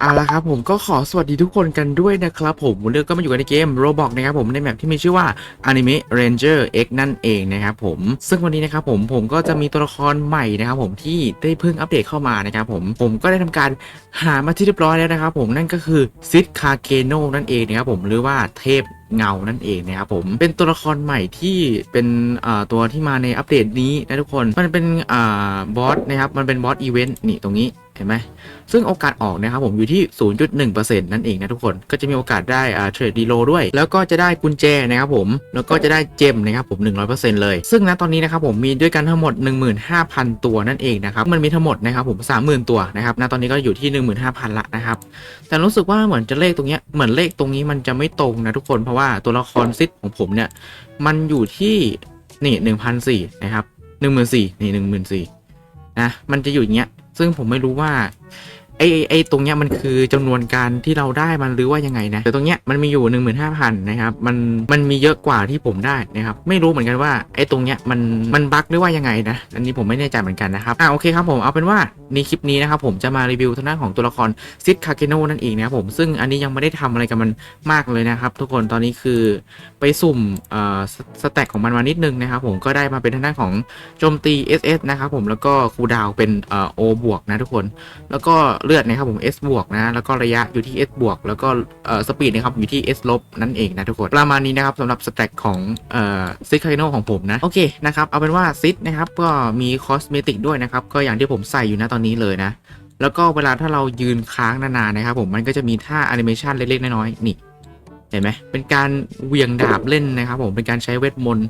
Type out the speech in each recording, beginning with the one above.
เอาละครับผมก็ขอสวัสดีทุกคนกันด้วยนะครับผมวันนี้ก็มาอยู่กันในเกม Roblox นะครับผมในแมปที่มีชื่อว่า Anime Ranger X นั่นเองนะครับผมซึ่งวันนี้นะครับผมผมก็จะมีตัวละครใหม่นะครับผมที่ได้เพิ่งอัปเดตเข้ามานะครับผมผมก็ได้ทำการหามาที่เรียบร้อยแล้วนะครับผมนั่นก็คือซิดคาเกโนนั่นเองนะครับผมหรือว่าเทพเงานั่นเองนะครับผมเป็นตัวละครใหม่ที่เป็นตัวที่มาในอัปเดตนี้นะทุกคนมันเป็นอบอสนะครับมันเป็นบอสอีเวนต์นี่ตรงนี้ ห็นไหมซึ่งโอกาสออกนะครับผมอยู่ที่ 0.1%นั่นเองนะทุกคนก็จะมีโอกาสได้อ่าเทรดดีโลด้วย แล้วก็จะได้กุญแจนะครับผมแล้วก็จะได้เจมนะครับผม 100%เลย ซึ่งณตอนนี้นะครับผมมีด้วยกันทั้งหมด 15,000 ตัวนั่นเองนะครับมันมีทั้งหมดนะครับผม 30,000 ตัวนะครับณตอนนี้ก็อยู่ที่ 15,000 ละนะครับแต่รู้สึกว่าเหมือนจะเลขตรงเนี้ยเหมือนเลขตรงนี้มันจะไม่ตรงนะทุกคนเพราะว่าตัวละครซิดของผมเนี่ยมันอยู่ที่นี่1,004นะครับ14,000นี่14,000นะมันจะอยู่อย่างเงี้ย ซึ่งผมไม่รู้ว่า ไอ้ไอ้ตรงเนี้ยมันคือจำนวนการที่เราได้มันหรือว่ายังไงนะแต่ตรงเนี้ยมันมีอยู่ 15,000นะครับมันมันมีเยอะกว่าที่ผมได้นะครับไม่รู้เหมือนกันว่าไอ้ตรงเนี้ยมันมันบั๊กหรือว่ายังไงนะอันนี้ผมไม่แน่ใจเหมือนกันนะครับอ่าโอเคครับผมเอาเป็นว่าในคลิปนี้นะครับผมจะมารีวิวทางด้านของตัวละครซิดคาเกโนนั่นเองนะครับผมซึ่งอันนี้ยังไม่ได้ทำอะไรกับมันมากเลยนะครับ ทุกคนตอนนี้คือไปสุ่มเอ่อสแต็กของมันมานิดนึงนะครับผมก็ได้มาเป็นทางด้านของโจมตี SS นะครับผมแล้วก็คูดาวเป็นเอ่อ O บวกนะทุกคน แล้วก็เลือดนะครับผม S บวกนะแล้วก็ระยะอยู่ที่ S บวกแล้วก็เอ่อสปีดนะครับอยู่ที่ S ลบนั่นเองนะทุกคนประมาณนี้นะครับสำหรับสแต็กของเอ่อซิคาโนของผมนะโอเคนะครับเอาเป็นว่าซิดนะครับก็มีคอสเมติกด้วยนะครับก็อย่างที่ผมใส่อยู่นะตอนนี้เลยนะแล้วก็เวลาถ้าเรายืนค้างนานๆนะครับผมมันก็จะมีท่าแอนิเมชันเล็กๆน้อยๆนี่เห็นไหมเป็นการเหวียงดาบเล่นนะครับผมเป็นการใช้เวทมนต์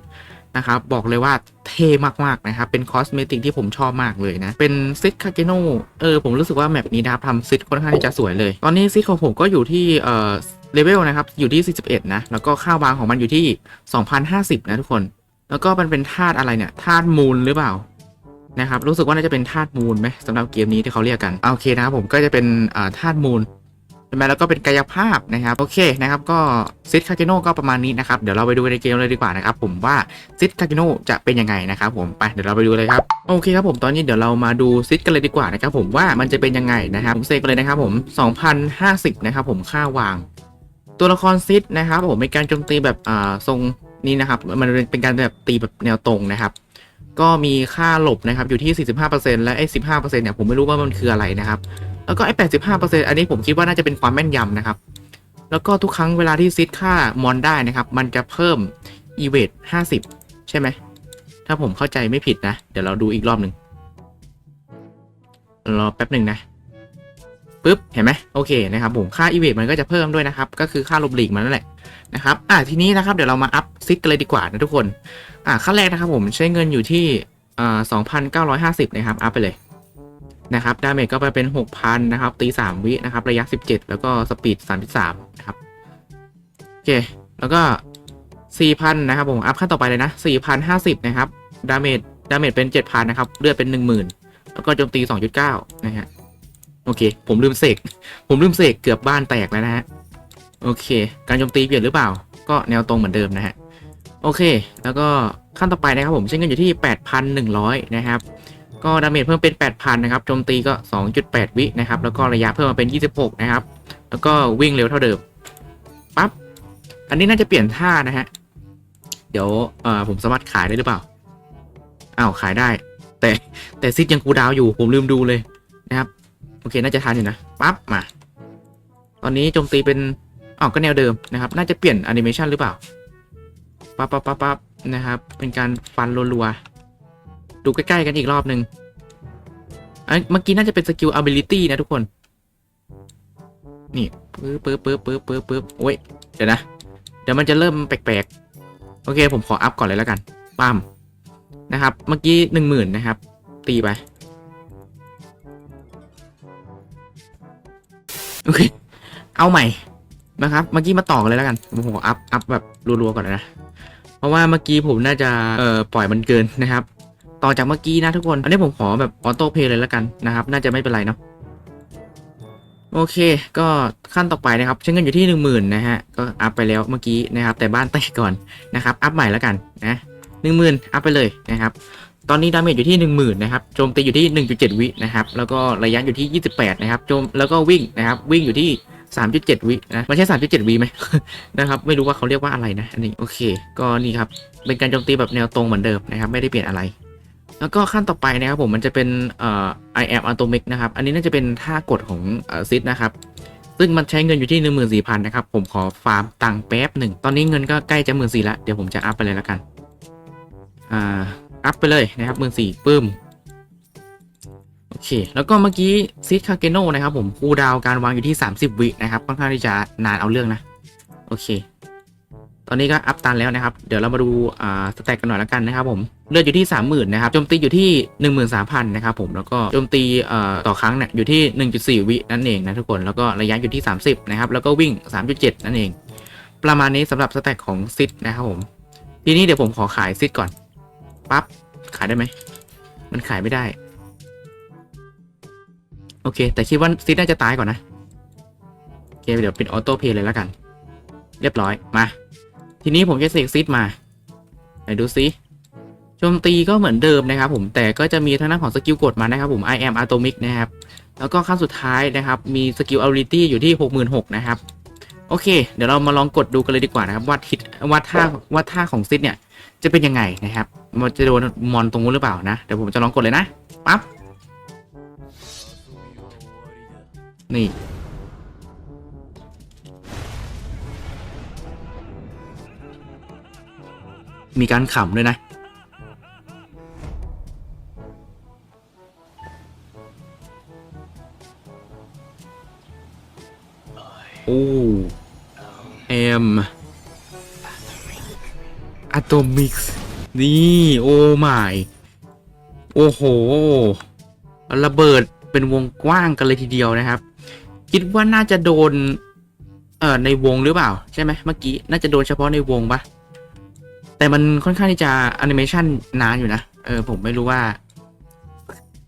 นะครับบอกเลยว่าเท่มากๆนะครับ เป็นคอสเมติกที่ผมชอบมากเลยนะ เป็นซิดคาเกโนเออผมรู้สึกว่าแมปนี้นะครับทำซิดค่อนข้างที่จะสวยเลย ตอนนี้ซิดของผมก็อยู่ที่เอ่อเลเวลนะครับ อยู่ที่ 41 นะ แล้วก็ค่าวางของมันอยู่ที่ 2050 นะทุกคน แล้วก็มันเป็นธาตุอะไรเนี่ยธาตุมูลหรือเปล่านะครับรู้สึกว่าน่าจะเป็นธาตุมูลไหมสำหรับเกมนี้ที่เขาเรียกกันโอเคนะครับผมก็จะเป็นอ่าธาตุมูล ช่ไหมแล้วก็เป็นกายภาพนะครับโอเคนะครับก็ซิดคาเกโนก็ประมาณนี้นะครับเดี๋ยวเราไปดูในเกมเลยดีกว่านะครับผมว่าซิดคาเกโนจะเป็นยังไงนะครับผมไปเดี๋ยวเราไปดูเลยครับโอเคครับผมตอนนี้เดี๋ยวเรามาดูซิดกันเลยดีกว่านะครับผมว่ามันจะเป็นยังไงนะครับผมเซฟเลยนะครับผม 2050 นะครับผมค่าวาง ตัวละครซิดนะครับผมเป็นการโจมตีแบบอ่าทรงนี้นะครับมันเป็นการแบบตีแบบแนวตรงนะครับก็มีค่าหลบนะครับอยู่ที่ 45%และไอ้15%เนี่ยผมไม่รู้ว่ามันคืออะไรนะครับ แล้วก็ไอ้85%อันนี้ผมคิดว่าน่าจะเป็นความแม่นยำนะครับ แล้วก็ทุกครั้งเวลาที่ซิดค่ามอนได้นะครับ มันจะเพิ่มอีเวท50ใช่ไหม ถ้าผมเข้าใจไม่ผิดนะ เดี๋ยวเราดูอีกรอบหนึ่งรอแป๊บหนึ่งนะปึ๊บ เห็นไหมโอเคนะครับผมค่าอีเวทมันก็จะเพิ่มด้วยนะครับ ก็คือค่าลบหลีกมันนั่นแหละนะครับอ่าทีนี้นะครับเดี๋ยวเรามาอัพซิดกันเลยดีกว่านะทุกคนอ่าขั้นแรกนะครับผมใช้เงินอยู่ที่อ่า2,950นะครับอัพไปเลย นะครับดาเมจก็ไปเป็น 6,000 นะครับ ตี 3 วินะครับ ระยะ 17 แล้วก็สปีด 33 นะครับ โอเค แล้วก็ 4,000 นะครับผม อัพขั้นต่อไปเลยนะ 4,050 นะครับ ดาเมจ ดาเมจเป็น 7,000 นะครับ เลือดเป็น 10,000 แล้วก็โจมตี 2.9 นะฮะ โอเค ผมลืมเสก ผมลืมเสกเกือบบ้านแตกแล้วนะฮะ โอเค การโจมตีเปลี่ยนหรือเปล่า ก็แนวตรงเหมือนเดิมนะฮะ โอเค แล้วก็ขั้นต่อไปนะครับผมใช้เงินอยู่ที่ 8,100 นะครับ ก็ดาเมจเพิ่มเป็น 8,000 นะครับโจมตีก็ 2.8 วินะครับ แล้วก็ระยะเพิ่มมาเป็น 26 นะครับ แล้วก็วิ่งเร็วเท่าเดิมปั๊บ อันนี้น่าจะเปลี่ยนท่านะฮะ เดี๋ยวเอ่อผมสามารถขายได้หรือเปล่า อ้าวขายได้ แต่แต่ซิดยังคูดาวอยู่ผมลืมดูเลยนะครับ โอเค น่าจะทันอยู่นะปั๊บมา ตอนนี้โจมตีเป็นอ๋อก็แนวเดิมนะครับ น่าจะเปลี่ยนแอนิเมชันหรือเปล่าปั๊บปั๊บปั๊บปั๊บนะครับ เป็นการฟันรัวๆ ดูใกล้ๆกันอีกรอบหนึ่งอันเมื่อกี้น่าจะเป็นสกิล ability นะทุกคน นี่ปึ๊บปึ๊บปึ๊บปึ๊บปึ๊บปึ๊บโอ้ย เดี๋ยวนะ เดี๋ยวมันจะเริ่มแปลกๆ โอเค ผมขออัพก่อนเลยแล้วกันปั๊มนะครับ เมื่อกี้หนึ่งหมื่นนะครับ ตีไป โอเค เอาใหม่นะครับ เมื่อกี้มาต่อกันเลยแล้วกัน ผมขออัพ อัพแบบรัวๆก่อนนะ เพราะว่าเมื่อกี้ผมน่าจะ เอ่อ ปล่อยมันเกินนะครับ ต่อจากเมื่อกี้นะทุกคน อันนี้ผมขอแบบออโต้เพย์เลยแล้วกันนะครับ น่าจะไม่เป็นไรเนาะโอเค ก็ขั้นต่อไปนะครับใช้เงินอยู่ที่หนึ่งหมื่นนะฮะ ก็อัพไปแล้วเมื่อกี้นะครับ แต่บ้านแตกก่อนนะครับ อัพใหม่แล้วกันนะหนึ่งหมื่นอัพไปเลยนะครับ ตอนนี้ดาเมจอยู่ที่ 10,000นะครับ โจมตีอยู่ที่ 1.7 วินะครับ แล้วก็ระยะอยู่ที่ 28 นะครับ โจม แล้วก็วิ่งนะครับ วิ่งอยู่ที่ 3.7 วินะไม่ใช่ 3.7 วิไหมนะครับ ไม่รู้ว่าเขาเรียกว่าอะไรนะ อันนี้ โอเค ก็นี่ครับ เป็นการโจมตีแบบแนวตรงเหมือนเดิมนะครับ ไม่ได้เปลี่ยนอะไร แล้วก็ขั้นต่อไปนะครับผมมันจะเป็นเอ่อ I am atomic นะครับ อันนี้น่าจะเป็นท่ากดของซิดนะครับ ซึ่งมันใช้เงินอยู่ที่ 14,000 นะครับ ผมขอฟาร์มตังแป๊บหนึ่ง ตอนนี้เงินก็ใกล้จะหมื่นสี่ละ เดี๋ยวผมจะอัพไปเลยแล้วกัน อ่า อัพไปเลยนะครับหมื่นสี่ปึ้ม โอเค แล้วก็เมื่อกี้ซิดคาเกโนนะครับผมคูดาวการวางอยู่ที่ 30 วินะครับ ค่อนข้างที่จะนานเอาเรื่องนะ โอเค ตอนนี้ก็อัพตันแล้วนะครับ เดี๋ยวเรามาดูอ่าสแต็กกันหน่อยแล้วกันนะครับผม เลือดอยู่ที่ 30,000นะครับโจมตีอยู่ที่ 13,000นะครับผม แล้วก็โจมตีเอ่อต่อครั้งเนี่ยอยู่ที่ 1.4 วินั่นเองนะทุกคน แล้วก็ระยะอยู่ที่ 30นะครับ แล้วก็วิ่ง 3.7 นั่นเอง ประมาณนี้สำหรับสแต็กของซิดนะครับผม ทีนี้เดี๋ยวผมขอขายซิดก่อน ปั๊บ ขายได้ไหม มันขายไม่ได้ โอเค แต่คิดว่าซิดน่าจะตายก่อนนะ โอเค เดี๋ยวปิดออโต้เพย์เลยแล้วกัน เรียบร้อย มา ทีนี้ผมจะเสกซิดมาไหนดูซิโจมตีก็เหมือนเดิมนะครับผมแต่ก็จะมีทางด้านของสกิลกดมานะครับผม I am atomic นะครับ แล้วก็ขั้นสุดท้ายนะครับ มีสกิล ability อยู่ที่ 66,000นะครับ โอเค เดี๋ยวเรามาลองกดดูกันเลยดีกว่านะครับว่าทิศว่าท่าว่าท่าของซิดเนี่ย จะเป็นยังไงนะครับ มันจะโดนมอนตรงนู้นหรือเปล่านะ เดี๋ยวผมจะลองกดเลยนะปั๊บนี่ มีการขำด้วยนะ โอ้เอ็มอะโตมิกส์นี่ โอ้ไม่โอ้โห ระเบิดเป็นวงกว้างกันเลยทีเดียวนะครับ คิดว่าน่าจะโดน เอ่อ ในวงหรือเปล่า ใช่ไหมเมื่อกี้ น่าจะโดนเฉพาะในวงปะ แต่มันค่อนข้างที่จะแอนิเมชันนานอยู่นะ เออผมไม่รู้ว่า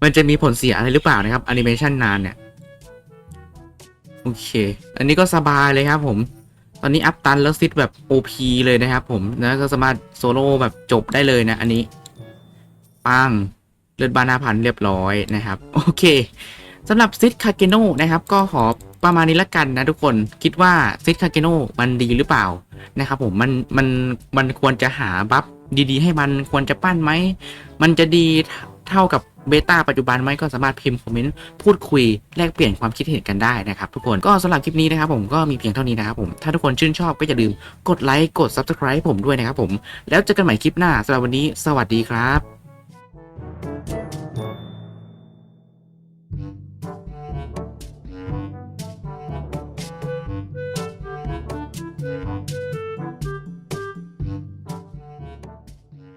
มันจะมีผลเสียอะไรหรือเปล่านะครับแอนิเมชันนานเนี่ย โอเค อันนี้ก็สบายเลยครับผม ตอนนี้อัพตันแล้วซิดแบบ OP เลยนะครับผมแล้วก็สามารถโซโล่แบบจบได้เลยนะ อันนี้ ปัง เลือดบานาพันเรียบร้อยนะครับ โอเค สำหรับซิดคาเกโนนะครับก็ขอประมาณนี้ละกันนะทุกคนคิดว่าซิดคาเกโนมันดีหรือเปล่านะครับผมมันมันมันควรจะหาบัฟดีๆ ให้มันควรจะปั้นไหม มันจะดีเท่ากับเบต้าปัจจุบันไหมก็สามารถพิมพ์คอมเมนต์พูดคุยแลกเปลี่ยนความคิดเห็นกันได้นะครับทุกคนก็สำหรับคลิปนี้นะครับผมก็มีเพียงเท่านี้นะครับผมถ้าทุกคนชื่นชอบก็อย่าลืมกดไลค์กด Subscribe ผมด้วยนะครับผมแล้วเจอกันใหม่คลิปหน้าสำหรับวันนี้ สวัสดีครับ